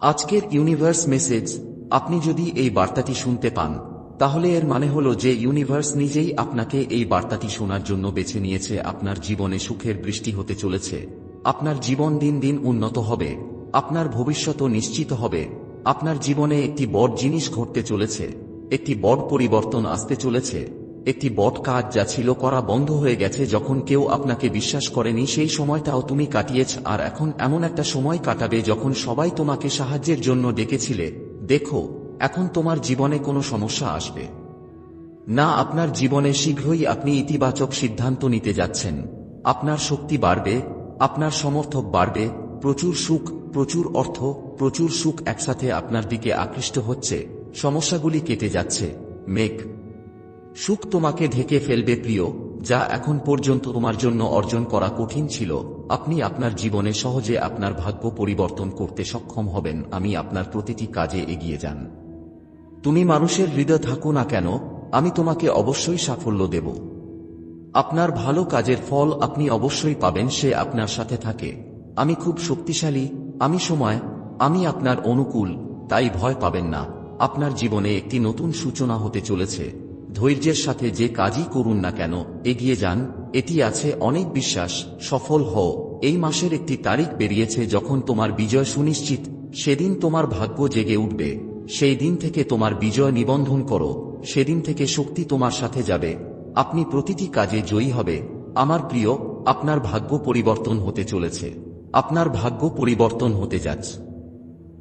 আজকের universe message আপনি যদি এই বার্তাটি শুনতে পান, তাহলে এর মানে হল যে ইউনিভার্স নিজেই আপনাকে এই বার্তাটি শোনার জন্য বেছে নিয়েছে, আপনার জীবনে সুখের বৃষ্টি হতে চলেছে, আপনার জীবন দিন দিন উন্নত হবে, আপনার ভবিষ্যৎও নিশ্চিত হবে, আপনার জীবনে একটি বড় জিনিস ঘটতে চলেছে, একটি বড় পরিবর্তন আসতে চলেছে। একটি বট কাজ যা ছিল করা বন্ধ হয়ে গেছে যখন কেউ আপনাকে বিশ্বাস করেনি, সেই সময়টাও তুমি কাটিয়েছ। আর এখন এমন একটা সময় কাটাবে যখন সবাই তোমাকে সাহায্যের জন্য ডেকেছিলে। দেখো, এখন তোমার জীবনে কোনো সমস্যা আসবে। না, আপনার জীবনে শীঘ্রই আপনি ইতিবাচক সিদ্ধান্ত নিতে যাচ্ছেন। আপনার শক্তি বাড়বে, আপনার সমর্থক বাড়বে, প্রচুর সুখ, প্রচুর অর্থ, প্রচুর সুখ একসাথে আপনার দিকে আকৃষ্ট হচ্ছে। সমস্যাগুলি কেটে যাচ্ছে। মেঘ সুখ তোমাকে ঢেকে ফেলবে, প্রিয়, যা এখন পর্যন্ত তোমার জন্য অর্জন করা কঠিন ছিল। আপনি আপনার জীবনে সহজে আপনার ভাগ্য পরিবর্তন করতে সক্ষম হবেন, আমি আপনার প্রতিটি কাজে এগিয়ে যান। তুমি মানুষের হৃদয় থাকো না কেন, আমি তোমাকে অবশ্যই সাফল্য দেব। আপনার ভালো কাজের ফল আপনি অবশ্যই পাবেন, সে আপনার সাথে থাকে। আমি খুব শক্তিশালী, আমি সময়, আমি আপনার অনুকূল, তাই ভয় পাবেন না। আপনার জীবনে একটি নতুন সূচনা হতে চলেছে। ধৈর্যের সাথে যে কাজই করুন না কেন, এগিয়ে যান, এটি আছে অনেক বিশ্বাস, সফল হও। এই মাসের একটি তারিখ বেরিয়েছে যখন তোমার বিজয় সুনিশ্চিত, সেদিন তোমার ভাগ্য জেগে উঠবে। সেই দিন থেকে তোমার বিজয় নিবন্ধন করো, সেদিন থেকে শক্তি তোমার সাথে যাবে। আপনি প্রতিটি কাজে জয়ী হবে। আমার প্রিয়, আপনার ভাগ্য পরিবর্তন হতে চলেছে। আপনার ভাগ্য পরিবর্তন হতে যাচ্ছে।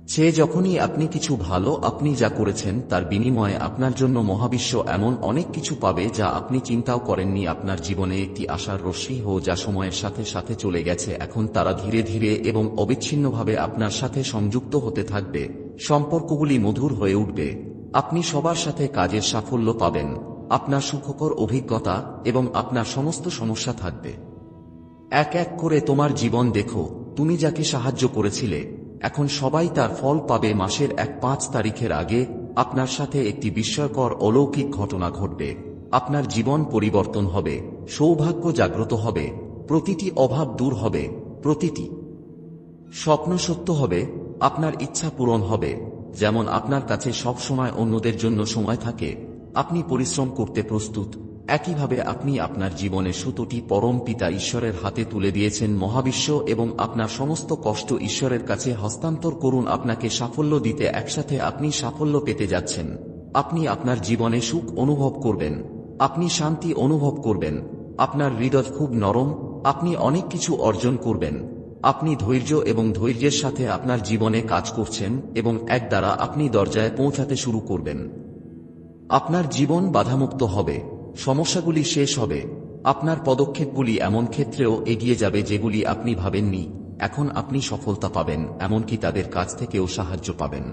সে যখনই আপনি কিছু ভালো আপনি যা করেছেন, তার বিনিময়ে আপনার জন্য মহাবিশ্ব এমন অনেক কিছু পাবে যা আপনি চিন্তাও করেননি আপনার জীবনে একটি আশার রশ্মি হো যা সময়ের সাথে সাথে চলে গেছে। এখন তারা ধীরে ধীরে এবং অবিচ্ছিন্নভাবে আপনার সাথে সংযুক্ত হতে থাকবে। সম্পর্কগুলি মধুর হয়ে উঠবে। আপনি সবার সাথে কাজের সাফল্য পাবেন। আপনার সুখকর অভিজ্ঞতা এবং আপনার সমস্ত সমস্যা থাকবে। এক এক করে তোমার জীবন দেখো। তুমি যাকে সাহায্য করেছিলে এখন সবাই তার ফল পাবে মাসের এক পাঁচ তারিখের আগে, আপনার সাথে একটি বিস্ময়কর অলৌকিক ঘটনা ঘটবে। আপনার জীবন পরিবর্তন হবে, সৌভাগ্য জাগ্রত হবে, প্রতিটি অভাব দূর হবে, প্রতিটি স্বপ্ন সত্য হবে, আপনার ইচ্ছা পূরণ হবে। যেমন আপনার কাছে সব সময় অন্যদের জন্য সময় থাকে, আপনি পরিশ্রম করতে প্রস্তুত। একইভাবে আপনি আপনার জীবনে সুতোটি পরম পিতা ঈশ্বরের হাতে তুলে দিয়েছেন মহাবিশ্ব এবং আপনার সমস্ত কষ্ট ঈশ্বরের কাছে হস্তান্তর করুন আপনাকে সাফল্য দিতে একসাথে আপনি সাফল্য পেতে যাচ্ছেন। আপনি আপনার জীবনে সুখ অনুভব করবেন। আপনি শান্তি অনুভব করবেন। আপনার হৃদয় খুব নরম। আপনি অনেক কিছু অর্জন করবেন। আপনি ধৈর্য এবং ধৈর্যের সাথে আপনার জীবনে কাজ করছেন এবং এক দ্বারা আপনি দরজায় পৌঁছাতে শুরু করবেন। আপনার জীবন বাধামুক্ত হবে। সমস্যাগুলি শেষ হবে। আপনার পদক্ষেপগুলি এমন ক্ষেত্রেও এগিয়ে যাবে যেগুলি আপনি ভাবেননি। এখন আপনি সফলতা পাবেন, এমনকি তাদের কাছ থেকেও সাহায্য পাবেন।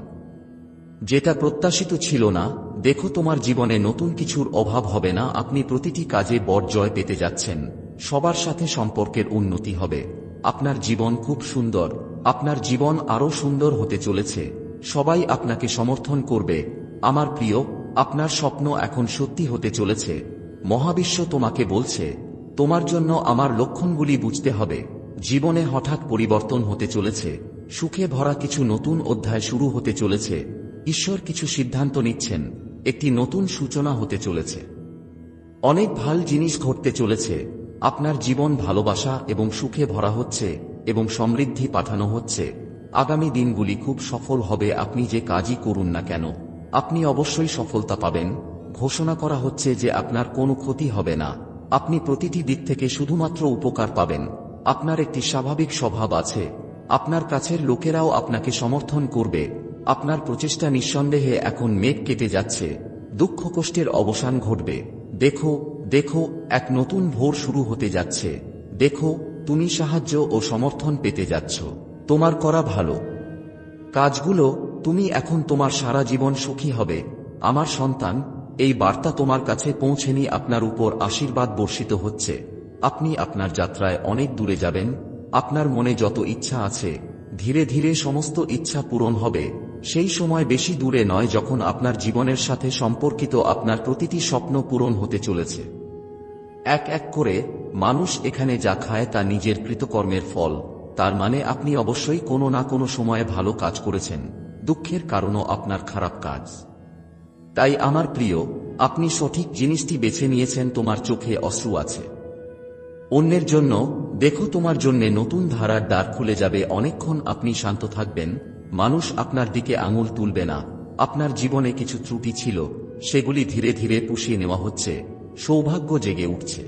যেটা প্রত্যাশিত ছিল না, দেখো তোমার জীবনে নতুন কিছুর অভাব হবে না, আপনি প্রতিটি কাজে বড় জয় পেতে যাচ্ছেন। সবার সাথে সম্পর্কের উন্নতি হবে। আপনার জীবন খুব সুন্দর। আপনার জীবন আরও সুন্দর হতে চলেছে। সবাই আপনাকে সমর্থন করবে। আমার প্রিয়, আপনার স্বপ্ন এখন সত্যি হতে চলেছে। মহাবিশ্ব তোমাকে বলছে, তোমার জন্য আমার লক্ষণগুলি বুঝতে হবে। জীবনে হঠাৎ পরিবর্তন হতে চলেছে, সুখে ভরা কিছু নতুন অধ্যায় শুরু হতে চলেছে, ঈশ্বর কিছু সিদ্ধান্ত নিচ্ছেন, একটি নতুন সূচনা হতে চলেছে। অনেক ভালো জিনিস ঘটতে চলেছে, আপনার জীবন ভালোবাসা এবং সুখে ভরা হচ্ছে এবং সমৃদ্ধি পাঠানো হচ্ছে। আগামী দিনগুলি খুব সফল হবে, আপনি যে কাজই করুন না কেন, আপনি অবশ্যই সফলতা পাবেন। ঘোষণা করা হচ্ছে যে আপনার কোনো ক্ষতি হবে না। আপনি প্রতিটি দিক থেকে শুধুমাত্র উপকার পাবেন। আপনার একটি স্বাভাবিক স্বভাব আছে। আপনার কাছের লোকেরাও আপনাকে সমর্থন করবে। আপনার প্রচেষ্টা নিঃসন্দেহে এখন মেঘ কেটে যাচ্ছে। দুঃখ কষ্টের অবসান ঘটবে। দেখো দেখো, এক নতুন ভোর শুরু হতে যাচ্ছে। দেখো, তুমি সাহায্য ও সমর্থন পেতে যাচ্ছ। তোমার করা ভালো। কাজগুলো, তুমি এখন তোমার সারা জীবন সুখী হবে। আমার সন্তান এই বার্তা তোমার কাছে পৌঁছেনি আপনার উপর আশীর্বাদ বর্ষিত হচ্ছে। আপনি আপনার যাত্রায় অনেক দূরে যাবেন, আপনার মনে যত ইচ্ছা আছে, ধীরে ধীরে সমস্ত ইচ্ছা পূরণ হবে। সেই সময় বেশি দূরে নয় যখন আপনার জীবনের সাথে সম্পর্কিত আপনার প্রতিটি স্বপ্ন পূরণ হতে চলেছে। এক এক করে মানুষ এখানে যা খায় তা নিজের কৃতকর্মের ফল। তার মানে আপনি অবশ্যই কোনো না কোনো সময়ে ভালো কাজ করেছেন। দুঃখের কারণও আপনার খারাপ কাজ। তাই আমার প্রিয়, আপনি সঠিক জিনিসটি বেছে নিয়েছেন, তোমার চোখে অশ্রু আছে। অন্যের জন্য, দেখো তোমার জন্য নতুন ধারার দ্বার খুলে যাবে, অনেকক্ষণ আপনি শান্ত থাকবেন, মানুষ আপনার দিকে আঙুল তুলবে না, আপনার জীবনে কিছু ত্রুটি ছিল, সেগুলি ধীরে ধীরে পুষিয়ে নেওয়া হচ্ছে, সৌভাগ্য জেগে উঠছে।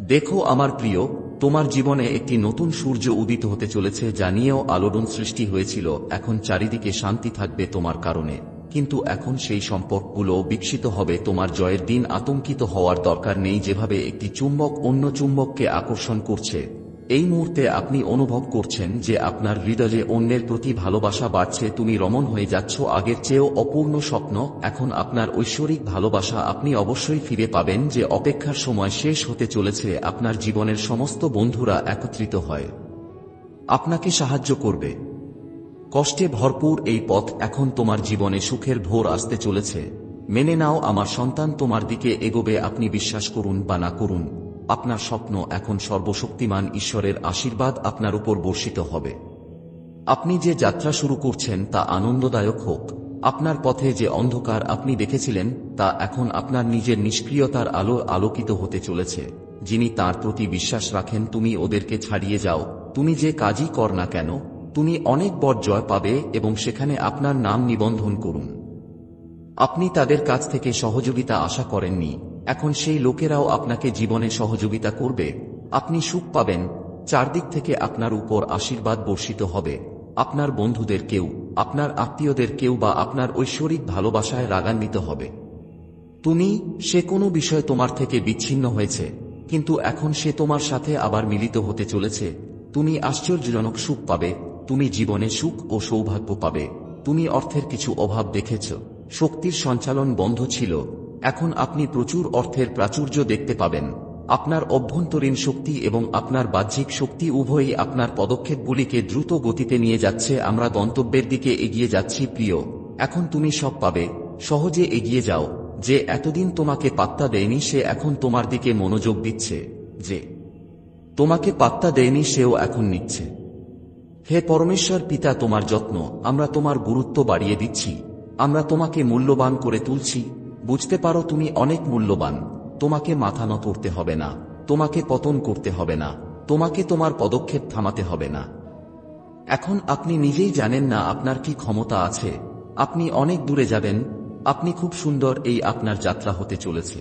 দেখো আমার প্রিয়, তোমার জীবনে একটি নতুন সূর্য উদিত হতে চলেছে, যা নিয়েও আলোড়ন সৃষ্টি হয়েছিল, এখন চারিদিকে শান্তি থাকবে তোমার কারণে। কিন্তু এখন সেই সম্পর্কগুলো বিকশিত হবে তোমার জয়ের দিন আতঙ্কিত হওয়ার দরকার নেই যেভাবে একটি চুম্বক অন্য চুম্বককে আকর্ষণ করছে। এই মুহূর্তে আপনি অনুভব করছেন যে আপনার হৃদয়ে অন্যের প্রতি ভালোবাসা বাড়ছে, তুমি রমন হয়ে যাচ্ছ, আগের চেয়েও অপূর্ণ স্বপ্ন, এখন আপনার ঐশ্বরিক ভালোবাসা আপনি অবশ্যই ফিরে পাবেন যে অপেক্ষার সময় শেষ হতে চলেছে, আপনার জীবনের সমস্ত বন্ধুরা একত্রিত হয়। আপনাকে সাহায্য করবে। কষ্টে ভরপুর এই পথ এখন তোমার জীবনে সুখের ভোর আসতে চলেছে। মেনে নাও, আমার সন্তান তোমার দিকে এগোবে, আপনি বিশ্বাস করুন বা না করুন। আপনার স্বপ্ন এখন সর্বশক্তিমান ঈশ্বরের আশীর্বাদ আপনার উপর বর্ষিত হবে। আপনি যে যাত্রা শুরু করছেন তা আনন্দদায়ক হোক। আপনার পথে যে অন্ধকার আপনি দেখেছিলেন, তা এখন আপনার নিজের নিষ্ক্রিয়তার আলো আলোকিত হতে চলেছে। যিনি তার প্রতি বিশ্বাস রাখেন, তুমি ওদেরকে ছাড়িয়ে যাও। তুমি যে কাজই কর না কেন তুমি অনেক বড় জয় পাবে এবং সেখানে আপনার নাম নিবন্ধন করুন। আপনি তাদের কাছ থেকে সহযোগিতা আশা করেননি। এখন সেই লোকেরাও আপনাকে জীবনে সহযোগিতা করবে। আপনি সুখ পাবেন। চারদিক থেকে আপনার উপর আশীর্বাদ বর্ষিত হবে। আপনার বন্ধুদের কেউ, আপনার আত্মীয়দের কেউ বা আপনার ঐশ্বরিক ভালোবাসায় রাগান্বিত হবে। তুমি, সে কোনো বিষয় তোমার থেকে বিচ্ছিন্ন হয়েছে, কিন্তু এখন সে তোমার সাথে আবার মিলিত হতে চলেছে। তুমি আশ্চর্যজনক সুখ পাবে। তুমি জীবনে সুখ ও সৌভাগ্য পাবে। তুমি অর্থের কিছু অভাব দেখেছ। শক্তির সঞ্চালন বন্ধ ছিল। এখন আপনি প্রচুর অর্থের প্রাচুর্য দেখতে পাবেন। আপনার অভ্যন্তরীণ শক্তি এবং আপনার বাহ্যিক শক্তি উভয়ই আপনার পদক্ষেপগুলিকে দ্রুত গতিতে নিয়ে যাচ্ছে। আমরা গন্তব্যের দিকে এগিয়ে যাচ্ছি, প্রিয়। এখন তুমি সব পাবে। সহজে এগিয়ে যাও। যে এতদিন তোমাকে পাত্তা দেয়নি, সে এখন তোমার দিকে মনোযোগ দিচ্ছে। যে তোমাকে পাত্তা দেয়নি, সেও এখন নিচ্ছে। হে পরমেশ্বর পিতা তোমার যত্ন, আমরা তোমার গুরুত্ব বাড়িয়ে দিচ্ছি, আমরা তোমাকে মূল্যবান করে তুলছি, বুঝতে পারো তুমি অনেক মূল্যবান, তোমাকে মাথা নত করতে হবে না, তোমাকে পতন করতে হবে না, তোমাকে তোমার পদক্ষেপ থামাতে হবে না। এখন আপনি নিজেই জানেন না আপনার কি ক্ষমতা আছে, আপনি অনেক দূরে যাবেন, আপনি খুব সুন্দর এই আপনার যাত্রা হতে চলেছে।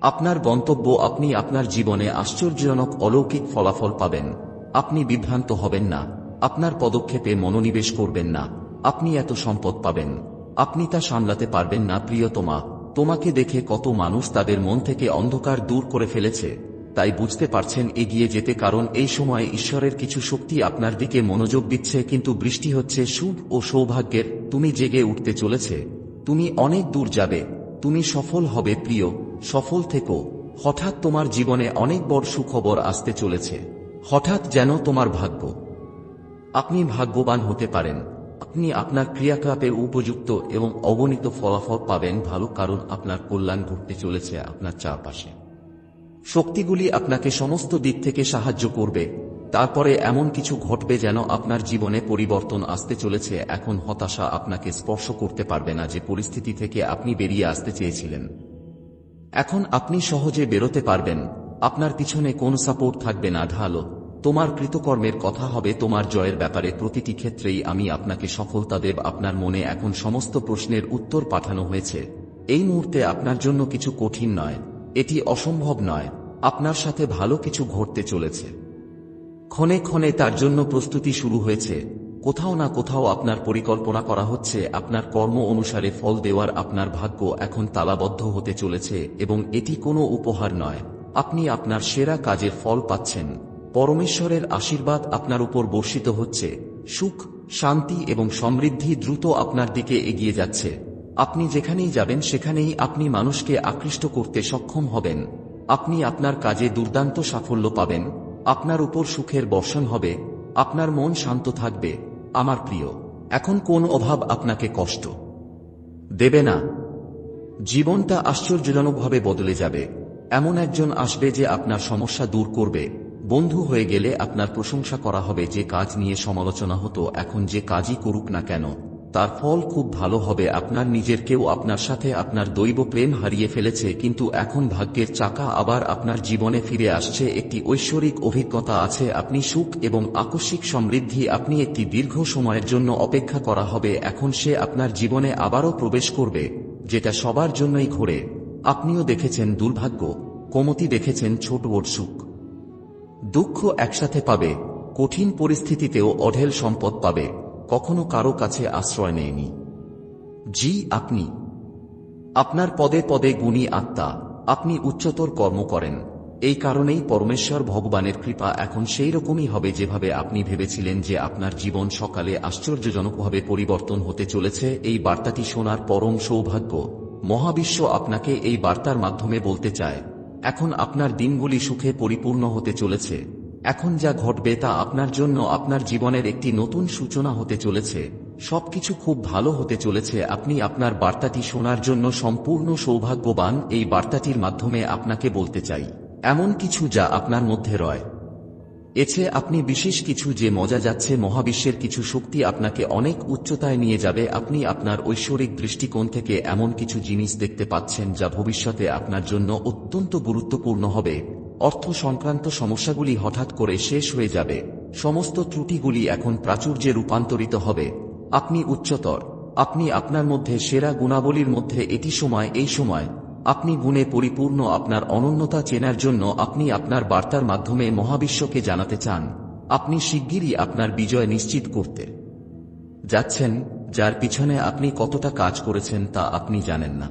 আপনার গন্তব্য আপনি আপনার জীবনে আশ্চর্যজনক অলৌকিক ফলাফল পাবেন। আপনি বিভ্রান্ত হবেন না, আপনার পদক্ষেপে মনোনিবেশ করবেন না, আপনি এত সম্পদ পাবেন, আপনি তা সামলাতে পারবেন না, প্রিয়তমা, তোমাকে দেখে কত মানুষ তাদের মন থেকে অন্ধকার দূর করে ফেলেছে, তাই বুঝতে পারছেন এগিয়ে যেতে কারণ এই সময়ে ঈশ্বরের কিছু শক্তি আপনার দিকে মনোযোগ দিচ্ছে কিন্তু বৃষ্টি হচ্ছে শুভ ও সৌভাগ্যের, তুমি জেগে উঠতে চলেছে, তুমি অনেক দূর যাবে, তুমি সফল হবে প্রিয়, সফল থেকো, হঠাৎ তোমার জীবনে অনেক বড় সুখবর আসতে চলেছে। হঠাৎ যেন তোমার ভাগ্য। আপনি ভাগ্যবান হতে পারেন। আপনি আপনার ক্রিয়াকলাপে উপযুক্ত এবং অগণিত ফলাফল পাবেন ভালো কারণ আপনার কল্যাণ ঘটতে চলেছে আপনার চারপাশে। শক্তিগুলি আপনাকে সমস্ত দিক থেকে সাহায্য করবে। তারপরে এমন কিছু ঘটবে যেন আপনার জীবনে পরিবর্তন আসতে চলেছে। এখন হতাশা আপনাকে স্পর্শ করতে পারবে না যে পরিস্থিতি থেকে আপনি বেরিয়ে আসতে চেয়েছিলেন। এখন আপনি সহজে বেরোতে পারবেন। আপনার পিছনে কোন সাপোর্ট থাকবে না, ঢালো। তোমার কৃতকর্মের কথা হবে তোমার জয়ের ব্যাপারে প্রতিটি ক্ষেত্রেই আমি আপনাকে সফলতা দেব, আপনার মনে এখন সমস্ত প্রশ্নের উত্তর পাঠানো হয়েছে। এই মুহূর্তে আপনার জন্য কিছু কঠিন নয়, এটি অসম্ভব নয়, আপনার সাথে ভালো কিছু ঘটতে চলেছে। ক্ষণে ক্ষণে তার জন্য প্রস্তুতি শুরু হয়েছে। কোথাও না কোথাও আপনার পরিকল্পনা করা হচ্ছে, আপনার কর্ম অনুসারে ফল দেওয়ার আপনার ভাগ্য এখন তালাবদ্ধ হতে চলেছে এবং এটি কোনো উপহার নয়। আপনি আপনার সেরা কাজের ফল পাচ্ছেন। পরমেশ্বরের আশীর্বাদ আপনার উপর বর্ষিত হচ্ছে। সুখ, শান্তি এবং সমৃদ্ধি দ্রুত আপনার দিকে এগিয়ে যাচ্ছে। আপনি যেখানেই যাবেন, সেখানেই আপনি মানুষকে আকৃষ্ট করতে সক্ষম হবেন। আপনি আপনার কাজে দুর্দান্ত সাফল্য পাবেন। আপনার উপর সুখের বর্ষণ হবে। আপনার মন শান্ত থাকবে। আমার প্রিয়, এখন কোন অভাব আপনাকে কষ্ট দেবে না। জীবনটা আশ্চর্যজনকভাবে বদলে যাবে। এমন একজন আসবে যে আপনার সমস্যা দূর করবে। বন্ধু হয়ে গেলে আপনার প্রশংসা করা হবে যে কাজ নিয়ে সমালোচনা হতো, এখন যে কাজই করুক না কেন, তার ফল খুব ভালো হবে, আপনার নিজের কেউ আপনার সাথে আপনার দৈব প্রেম হারিয়ে ফেলেছে, কিন্তু এখন ভাগ্যের চাকা আবার আপনার জীবনে ফিরে আসছে, একটি ঐশ্বরিক অভিজ্ঞতা আছে, আপনি সুখ এবং আকস্মিক সমৃদ্ধি, আপনি একটি দীর্ঘ সময়ের জন্য অপেক্ষা করা হবে, এখন সে আপনার জীবনে আবারও প্রবেশ করবে, যেটা সবার জন্যই ঘোরে। আপনিও দেখেছেন দুর্ভাগ্য, কোমতি দেখেছেন ছোট সুখ দুঃখ একসাথে পাবে, কঠিন পরিস্থিতিতেও অঢেল সম্পদ পাবে, কখনো কারও কাছে আশ্রয় নেয়নি। জি, আপনি। আপনার পদে পদে গুণী আত্মা, আপনি উচ্চতর কর্ম করেন। এই কারণেই পরমেশ্বর ভগবানের কৃপা এখন সেই রকমই হবে যেভাবে আপনি ভেবেছিলেন যে আপনার জীবন সকালে আশ্চর্যজনকভাবে পরিবর্তন হতে চলেছে। এই বার্তাটি শোনার পরম সৌভাগ্য। মহাবিশ্ব আপনাকে এই বার্তার মাধ্যমে বলতে চায়। এখন আপনার দিনগুলি সুখে পরিপূর্ণ হতে চলেছে। এখন যা ঘটবে তা আপনার জন্য আপনার জীবনের একটি নতুন সূচনা হতে চলেছে। সবকিছু খুব ভালো হতে চলেছে। আপনি আপনার বার্তাটি শোনার জন্য সম্পূর্ণ সৌভাগ্যবান। এই বার্তাটির মাধ্যমে আপনাকে বলতে চাই, এমন কিছু যা আপনার মধ্যে রয়। এছে আপনি বিশেষ কিছু যে মজা যাচ্ছে মহাবিশ্বের কিছু শক্তি আপনাকে অনেক উচ্চতায় নিয়ে যাবে। আপনি আপনার ঐশ্বরিক দৃষ্টিকোণ থেকে এমন কিছু জিনিস দেখতে পাচ্ছেন যা ভবিষ্যতে আপনার জন্য অত্যন্ত গুরুত্বপূর্ণ হবে। অর্থ সংক্রান্ত সমস্যাগুলি হঠাৎ করে শেষ হয়ে যাবে। সমস্ত ত্রুটিগুলি এখন প্রাচুর্যে রূপান্তরিত হবে। আপনি উচ্চতর। আপনি আপনার মধ্যে সেরা গুণাবলীর মধ্যে এটি সময়, এই সময়। আপনি গুণে পরিপূর্ণ আপনার অনন্যতা চেনার জন্য আপনি আপনার বার্তার মাধ্যমে মহাবিশ্বকে জানাতে চান। আপনি শিগগিরই আপনার বিজয় নিশ্চিত করতে যাচ্ছেন, যার পিছনে আপনি কতটা কাজ করেছেন তা আপনি জানেন না।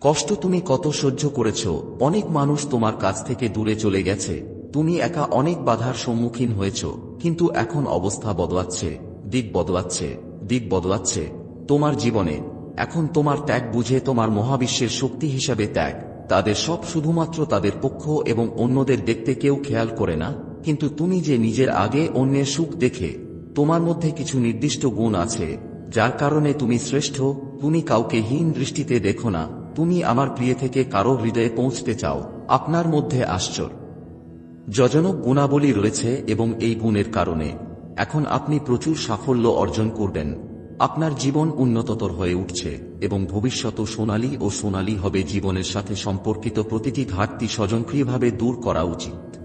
কষ্ট তুমি কত সহ্য করেছ, অনেক মানুষ তোমার কাছ থেকে দূরে চলে গেছে, তুমি একা অনেক বাধার সম্মুখীন হয়েছ, কিন্তু এখন অবস্থা বদলাচ্ছে, দিক বদলাচ্ছে দিক বদলাচ্ছে, তোমার জীবনে এখন তোমার ত্যাগ বুঝে তোমার মহাবিশ্বের শক্তি হিসাবে ত্যাগ। তাদের সব শুধুমাত্র তাদের পক্ষ এবং অন্যদের দেখতে কেউ খেয়াল করে না, কিন্তু তুমি যে নিজের আগে অন্যের সুখ দেখে, তোমার মধ্যে কিছু নির্দিষ্ট গুণ আছে, যার কারণে তুমি শ্রেষ্ঠ, তুমি কাউকে হীন দৃষ্টিতে দেখো না, তুমি আমার প্রিয় থেকে কারও হৃদয়ে পৌঁছতে চাও, আপনার মধ্যে আশ্চর্য। যজনক গুণাবলী রয়েছে এবং এই গুণের কারণে। এখন আপনি প্রচুর সাফল্য অর্জন করবেন। আপনার জীবন উন্নততর হয়ে উঠছে এবং ভবিষ্যৎ সোনালী ও সোনালী হবে জীবনের সাথে সম্পর্কিত প্রতিটি ঘাটতি স্বজনক্রিয়ভাবে দূর করা উচিত।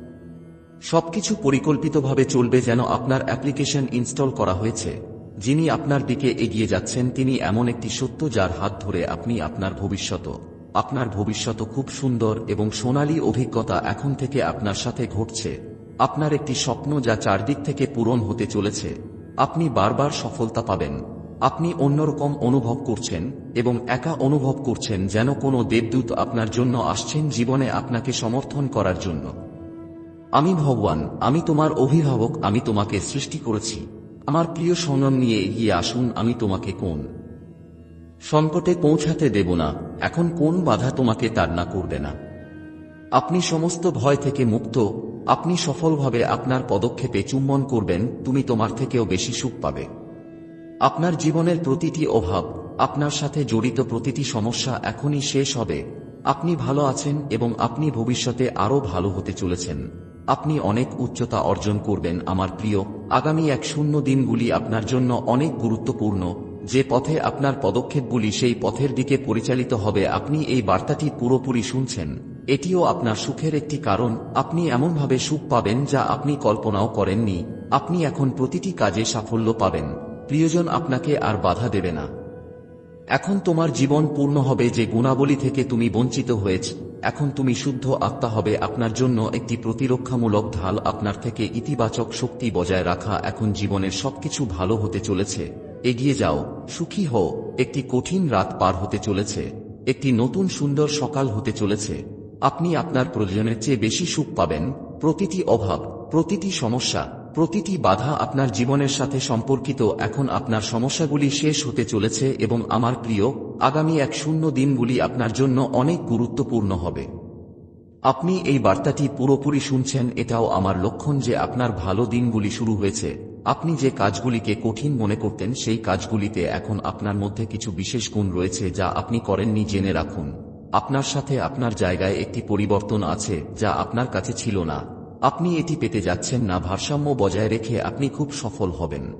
সবকিছু পরিকল্পিতভাবে চলবে যেন আপনার অ্যাপ্লিকেশন ইনস্টল করা হয়েছে। যিনি আপনার দিকে এগিয়ে যাচ্ছেন, তিনি এমন একটি সত্য যার হাত ধরে আপনি আপনার ভবিষ্যৎ আপনার ভবিষ্যৎ খুব সুন্দর এবং সোনালী অভিজ্ঞতা এখন থেকে আপনার সাথে ঘটছে। আপনার একটি স্বপ্ন যা চারদিক থেকে পূরণ হতে চলেছে। আপনি বারবার সফলতা পাবেন। আপনি অন্যরকম অনুভব করছেন এবং একা অনুভব করছেন যেন কোনো দেবদূত আপনার জন্য আসছেন জীবনে আপনাকে সমর্থন করার জন্য। আমি ভগবান, আমি তোমার অভিভাবক, আমি তোমাকে সৃষ্টি করেছি। আমার প্রিয় সনম নিয়ে এগিয়ে আসুন, আমি তোমাকে কোন সংকটে পৌঁছাতে দেব না, এখন কোন বাধা তোমাকে তার না করবে না। আপনি সমস্ত ভয় থেকে মুক্ত, আপনি সফলভাবে আপনার পদক্ষেপে চুম্বন করবেন, তুমি তোমার থেকেও বেশি সুখ পাবে। আপনার জীবনের প্রতিটি অভাব, আপনার সাথে জড়িত প্রতিটি সমস্যা এখনই শেষ হবে। আপনি ভালো আছেন এবং আপনি ভবিষ্যতে আরও ভালো হতে চলেছেন। আপনি অনেক উচ্চতা অর্জন করবেন আমার প্রিয়। আগামী এক শূন্য দিনগুলি আপনার জন্য অনেক গুরুত্বপূর্ণ। যে পথে আপনার পদক্ষেপগুলি সেই পথের দিকে পরিচালিত হবে আপনি এই বার্তাটি পুরোপুরি শুনছেন। এটিও আপনার সুখের একটি কারণ। আপনি এমনভাবে সুখ পাবেন যা আপনি কল্পনাও করেননি। আপনি এখন প্রতিটি কাজে সাফল্য পাবেন। প্রিয়জন আপনাকে আর বাধা দেবে না। এখন তোমার জীবন পূর্ণ হবে যে গুণাবলী থেকে তুমি বঞ্চিত হয়েছ। এখন তুমি শুদ্ধ আত্মা হবে। আপনার জন্য একটি প্রতিরক্ষামূলক ঢাল আপনার থেকে ইতিবাচক শক্তি বজায় রাখা এখন জীবনের সবকিছু ভালো হতে চলেছে। এগিয়ে যাও। সুখী হও। একটি কঠিন রাত পার হতে চলেছে। একটি নতুন সুন্দর সকাল হতে চলেছে। আপনি আপনার প্রয়োজনের চেয়ে বেশি সুখ পাবেন। প্রতিটি অভাব, প্রতিটি সমস্যা প্রতিটি বাধা আপনার জীবনের সাথে সম্পর্কিত। এখন আপনার সমস্যাগুলি শেষ হতে চলেছে এবং আমার প্রিয়, আগামী এক শূন্য দিনগুলি আপনার জন্য অনেক গুরুত্বপূর্ণ হবে। আপনি এই বার্তাটি পুরোপুরি শুনছেন, এটাও আমার লক্ষণ যে আপনার ভালো দিনগুলি শুরু হয়েছে। আপনি যে কাজগুলিকে কঠিন মনে করতেন, সেই কাজগুলিতে এখন আপনার মধ্যে কিছু বিশেষ গুণ রয়েছে যা আপনি করেননি জেনে রাখুন। আপনার সাথে আপনার জায়গায় একটি পরিবর্তন আছে, যা আপনার কাছে ছিল না। আপনি এটি পেতে যাচ্ছেন না, ভারসাম্য বজায় রেখে আপনি খুব সফল হবেন।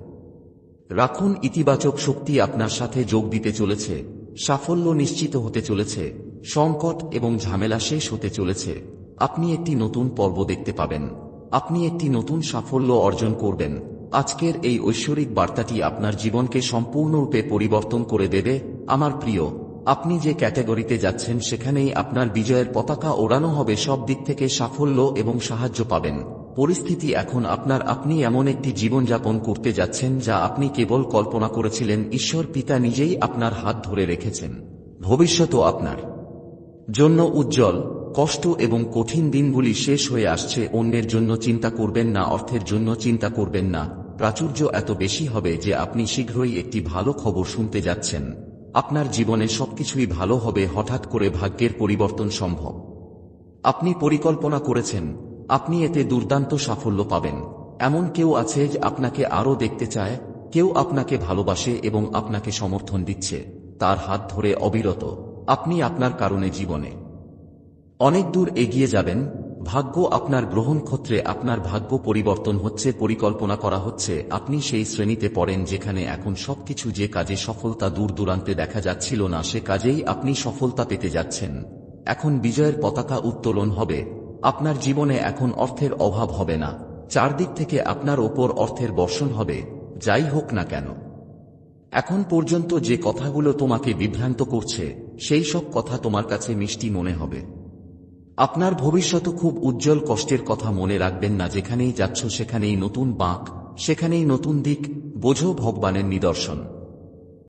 রাখুন, ইতিবাচক শক্তি আপনার সাথে যোগ দিতে চলেছে, সাফল্য নিশ্চিত হতে চলেছে, সংকট এবং ঝামেলা শেষ হতে চলেছে। আপনি একটি নতুন পর্ব দেখতে পাবেন। আপনি একটি নতুন সাফল্য অর্জন করবেন। আজকের এই ঐশ্বরিক বার্তাটি আপনার জীবনকে সম্পূর্ণরূপে পরিবর্তন করে দেবে। আমার প্রিয় আপনি যে ক্যাটাগরিতে যাচ্ছেন সেখানেই আপনার বিজয়ের পতাকা ওড়ানো হবে সব দিক থেকে সাফল্য এবং সাহায্য পাবেন। পরিস্থিতি এখন আপনার, আপনি এমন একটি জীবনযাপন করতে যাচ্ছেন যা আপনি কেবল কল্পনা করেছিলেন, ঈশ্বর পিতা নিজেই আপনার হাত ধরে রেখেছেন। ভবিষ্যতও আপনার জন্য উজ্জ্বল, কষ্ট এবং কঠিন দিনগুলি শেষ হয়ে আসছে, অন্যের জন্য চিন্তা করবেন না, অর্থের জন্য চিন্তা করবেন না। প্রাচুর্য এত বেশি হবে যে আপনি শীঘ্রই একটি ভালো খবর শুনতে যাচ্ছেন। আপনার জীবনে সবকিছুই ভালো হবে হঠাৎ করে ভাগ্যের পরিবর্তন সম্ভব। আপনি পরিকল্পনা করেছেন, আপনি এতে দুর্দান্ত সাফল্য পাবেন। এমন কেউ আছে যে আপনাকে আরও দেখতে চায়, কেউ আপনাকে ভালোবাসে এবং আপনাকে সমর্থন দিচ্ছে। তার হাত ধরে অবিরত। আপনি আপনার কারণে জীবনে অনেক দূর এগিয়ে যাবেন ভাগ্য আপনার গ্রহণ ক্ষেত্রে আপনার ভাগ্য পরিবর্তন হচ্ছে, পরিকল্পনা করা হচ্ছে। আপনি সেই শ্রেণীতে পড়েন যেখানে এখন সবকিছু যে কাজে সফলতা দূর দূরান্তে দেখা যাচ্ছিল না, সে কাজেই আপনি সফলতা পেতে যাচ্ছেন। এখন বিজয়ের পতাকা উত্তোলন হবে। আপনার জীবনে এখন অর্থের অভাব হবে না। চারদিক থেকে আপনার ওপর অর্থের বর্ষণ হবে। যাই হোক না কেন। এখন পর্যন্ত যে কথাগুলো তোমাকে বিভ্রান্ত করছে, সেই সব কথা তোমার কাছে মিষ্টি মনে হবে। আপনার ভবিষ্যৎ খুব উজ্জ্বল কষ্টের কথা মনে রাখবেন না যেখানেই যাচ্ছ সেখানেই নতুন বাঁক, সেখানেই নতুন দিক, বোঝো ভগবানের নিদর্শন।